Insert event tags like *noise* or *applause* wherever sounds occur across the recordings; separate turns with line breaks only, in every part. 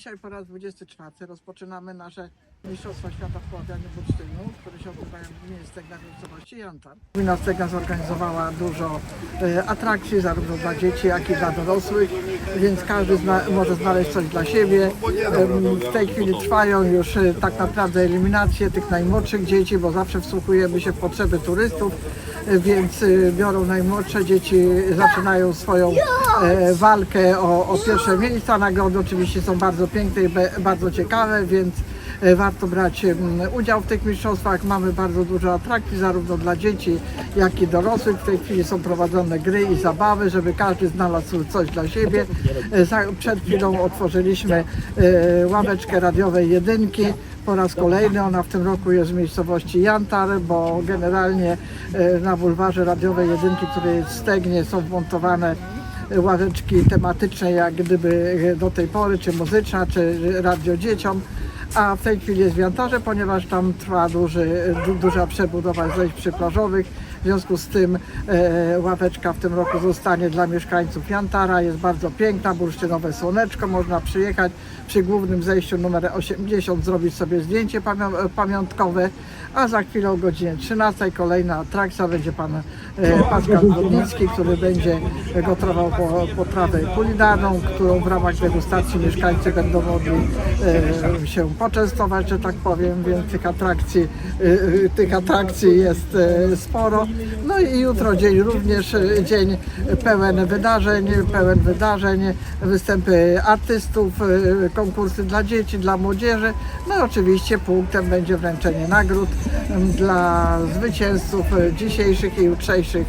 Dzisiaj po raz 24 rozpoczynamy nasze Mistrzostwa Świata w poławianiu bursztynu, które się odbywają w miejscach na miejscowości Jantar. Gmina Stega zorganizowała dużo e, atrakcji zarówno dla dzieci, jak i dla dorosłych, więc każdy zna, może znaleźć coś dla siebie. Em, W tej chwili trwają już e, tak naprawdę eliminacje tych najmłodszych dzieci, bo zawsze wsłuchujemy się w potrzeby turystów, e, więc e, biorą najmłodsze dzieci, zaczynają swoją e, walkę o, o pierwsze miejsca. Nagrody oczywiście są bardzo piękne i be, bardzo ciekawe, więc e, warto brać udział w tych mistrzostwach. Mamy bardzo dużo atrakcji zarówno dla dzieci, jak i dorosłych. W tej chwili są prowadzone gry i zabawy, żeby każdy znalazł coś dla siebie. E, Przed chwilą otworzyliśmy ławeczkę radiowej jedynki. Po raz kolejny ona w tym roku jest w miejscowości Jantar, bo generalnie na bulwarze radiowej jedynki, który jest w Stegnie, są wmontowane ławeczki tematyczne, jak gdyby do tej pory, czy muzyczna, czy radio dzieciom. A w tej chwili jest w Jantarze, ponieważ tam trwa duży, du, duża przebudowa zejść przyplażowych. W związku z tym e, ławeczka w tym roku zostanie dla mieszkańców Jantara. Jest bardzo piękna, bursztynowe słoneczko. Można przyjechać przy głównym zejściu numer 80, zrobić sobie zdjęcie pamią- pamiątkowe. A za chwilę o godzinie 13 kolejna atrakcja będzie pan e, Pascal Wodnicki, który będzie gotował po, potrawę kulinarną, którą w ramach degustacji mieszkańcy będą mogli e, się poczęstować, że tak powiem, więc tych atrakcji, e, e, tych atrakcji jest e, sporo. No i jutro dzień również dzień pełen wydarzeń, pełen wydarzeń, występy artystów, konkursy dla dzieci, dla młodzieży. No i oczywiście punktem będzie wręczenie nagród dla zwycięzców dzisiejszych i jutrzejszych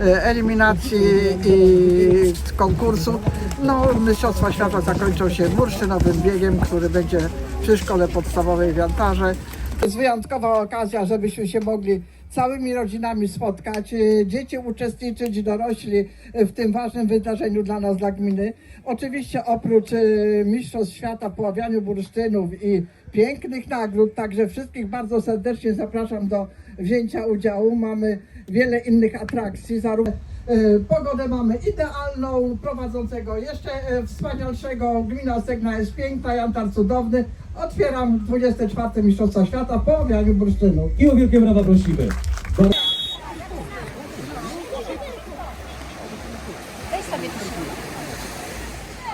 eliminacji i konkursu. No, Mistrzostwa Świata zakończą się bursztynowym biegiem, który będzie przy szkole podstawowej w Jantarze. To jest wyjątkowa okazja, żebyśmy się mogli całymi rodzinami spotkać, e, dzieci uczestniczyć, dorośli w tym ważnym wydarzeniu dla nas, dla gminy. Oczywiście oprócz e, Mistrzostw Świata w poławianiu bursztynów i pięknych nagród, także wszystkich bardzo serdecznie zapraszam do wzięcia udziału. Mamy wiele innych atrakcji, zarówno e, Pogodę mamy idealną, prowadzącego jeszcze wspanialszego. Gmina Stegna jest piękna, Jantar cudowny. Otwieram 24 Mistrzostwa Świata po owianiu bursztynu.
I o wielkie brawa prosimy.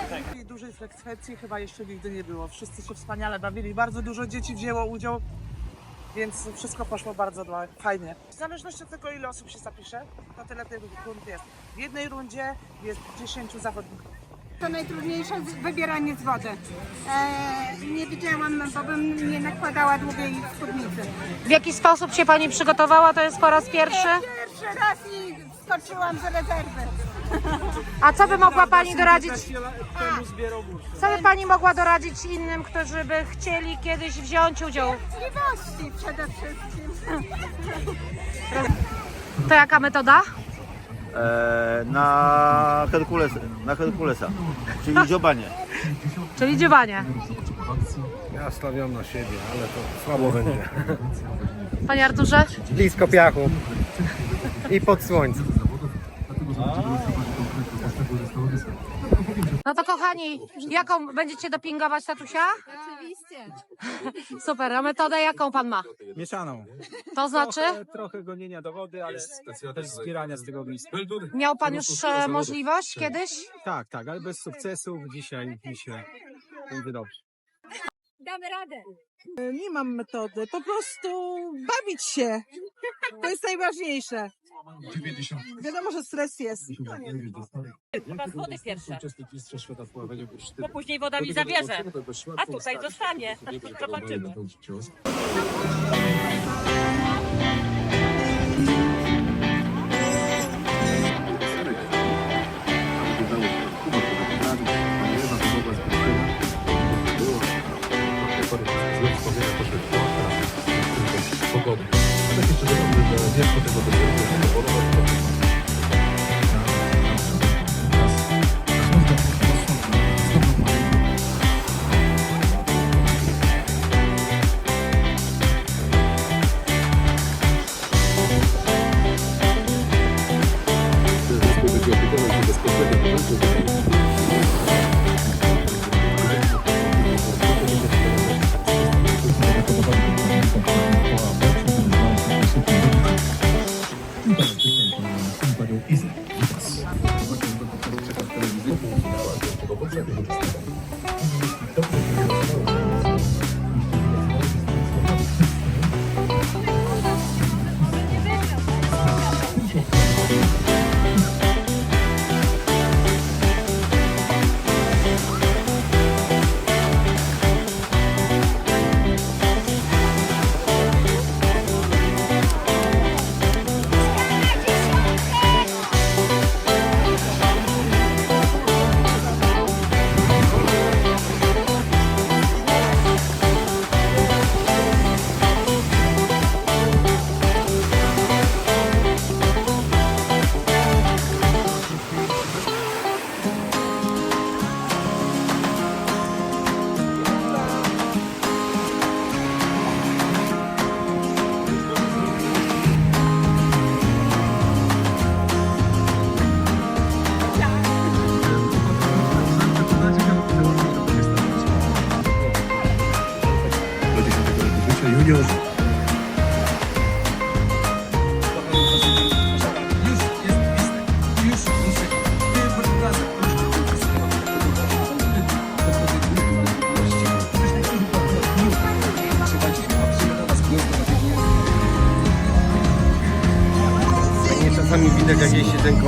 Takiej dużej frekwencji chyba jeszcze nigdy nie było. Wszyscy się wspaniale bawili, bardzo dużo dzieci wzięło udział, więc wszystko poszło bardzo fajnie. W zależności od tego, ile osób się zapisze, to tyle tych rund jest. W jednej rundzie jest 10 zawodników.
To najtrudniejsze wybieranie z wody. E, nie wiedziałam, bo bym nie nakładała długiej spódnicy.
W jaki sposób się Pani przygotowała? To jest po raz pierwszy?
Pierwszy raz i skoczyłam z rezerwy.
A co by mogła Pani doradzić? Co by Pani mogła doradzić innym, którzy by chcieli kiedyś wziąć udział?
Możliwości przede wszystkim.
To jaka metoda?
E, na, Herkules, na Herkulesa, czyli dziobanie.
Czyli dziobanie.
Ja stawiam na siebie, ale to słabo będzie.
Panie Arturze?
Blisko piachu i pod słońcem.
No to kochani, jaką będziecie dopingować tatusia? *laughs* Super, a metodę jaką Pan ma?
Mieszaną.
To znaczy?
Trochę, trochę gonienia do wody, ale też zbierania z tego ogniska.
Miał Pan już e, możliwość kiedyś?
Tak, tak, ale bez sukcesów dzisiaj mi się będzie dobrze.
Damy radę.
Nie mam metody, po prostu bawić się. To jest najważniejsze. Wiadomo, że stres jest.
Chyba z wody pierwsze. Bo później woda mi zabierze. A tutaj zostanie. Zobaczymy. Então, Już. Fajnie czasami widać jak jeździ ten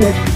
Network.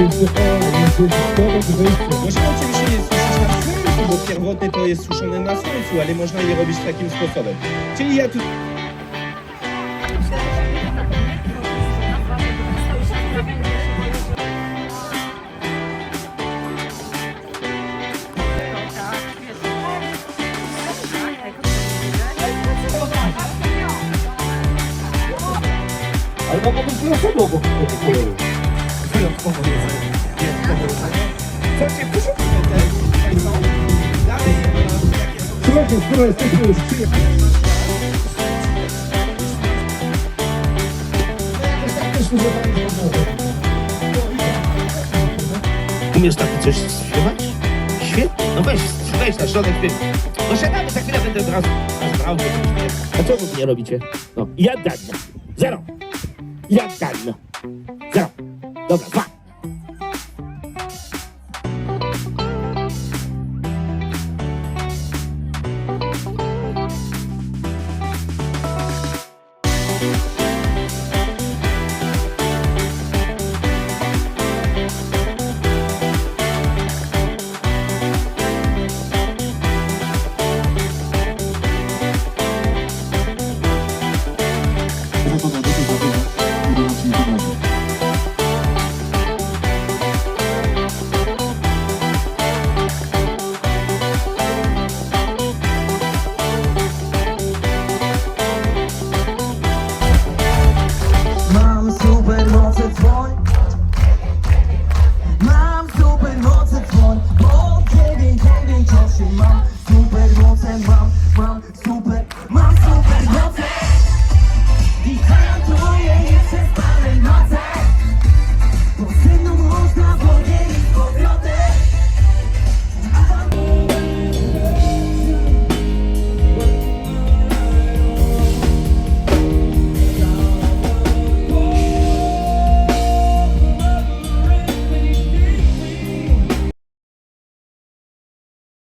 Można oczywiście je suszyć na słońcu, bo pierwotnie to jest suszone na słońcu, ale można je robić takim sposobem. Czyli ja tu
Ale mogą być losowo obok.
Umiesz takie coś śpiewać? Świetnie, no weź, weź na środek śpiew. No siadamy, za chwilę będę teraz brał A co wy nie robicie? No, ja gadnę. Zero. Ja gadnę. Zero. Dobra, dwa.